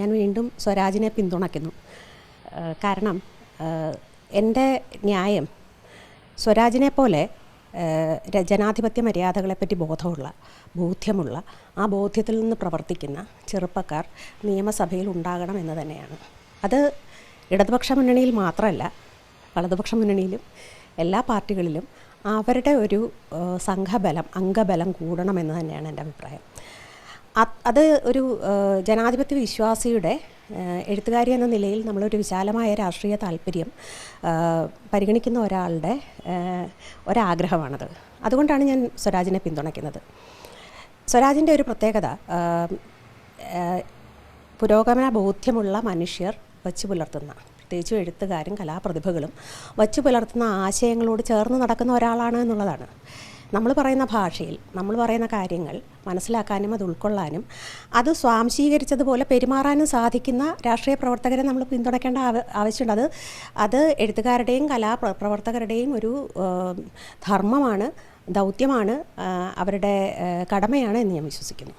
ഞാൻ വീണ്ടും സ്വരാജിനെ പിന്തുണയ്ക്കുന്നു. കാരണം എന്റെ ന്യായം സ്വരാജിനെ പോലെ ജനാധിപത്യ മര്യാദകളെപ്പറ്റി ബോധമുള്ള ബോധ്യമുള്ള ആ ബോധ്യത്തിൽ നിന്ന് പ്രവർത്തിക്കുന്ന ചെറുപ്പക്കാർ നിയമസഭയിൽ ഉണ്ടാകണം എന്ന് തന്നെയാണ്. അത് ഇടതുപക്ഷ മുന്നണിയിൽ മാത്രമല്ല വലതുപക്ഷ മുന്നണിയിലും എല്ലാ പാർട്ടികളിലും അവരുടെ ഒരു സംഘബലം അംഗബലം കൂടണമെന്ന് തന്നെയാണ് എന്റെ അഭിപ്രായം. അത് ഒരു ജനാധിപത്യ വിശ്വാസിയുടെ എഴുത്തുകാരി എന്ന നിലയിൽ നമ്മളൊരു വിശാലമായ രാഷ്ട്രീയ താല്പര്യം പരിഗണിക്കുന്ന ഒരാളുടെ ഒരാഗ്രഹമാണത്. അതുകൊണ്ടാണ് ഞാൻ സ്വരാജിനെ പിന്തുണയ്ക്കുന്നത്. സ്വരാജിന്റെ ഒരു പ്രത്യേകത പുരോഗമന ബോധ്യമുള്ള മനുഷ്യർ വച്ചു പുലർത്തുന്ന പ്രത്യേകിച്ചും എഴുത്തുകാരും കലാപ്രതിഭകളും വച്ചു പുലർത്തുന്ന ആശയങ്ങളോട് ചേർന്ന് നടക്കുന്ന ഒരാളാണ് എന്നുള്ളതാണ്. നമ്മൾ പറയുന്ന ഭാഷയിൽ നമ്മൾ പറയുന്ന കാര്യങ്ങൾ മനസ്സിലാക്കാനും അത് ഉൾക്കൊള്ളാനും അത് സ്വാംശീകരിച്ചതുപോലെ പെരുമാറാനും സാധിക്കുന്ന രാഷ്ട്രീയ പ്രവർത്തകരെ നമ്മൾ പിന്തുണയ്ക്കേണ്ട ആവശ്യമുണ്ട്. അത് അത് എഴുത്തുകാരുടെയും കലാപ്രവർത്തകരുടെയും ഒരു ധർമ്മമാണ് ദൗത്യമാണ് അവരുടെ കടമയാണ് എന്ന് ഞാൻ വിശ്വസിക്കുന്നു.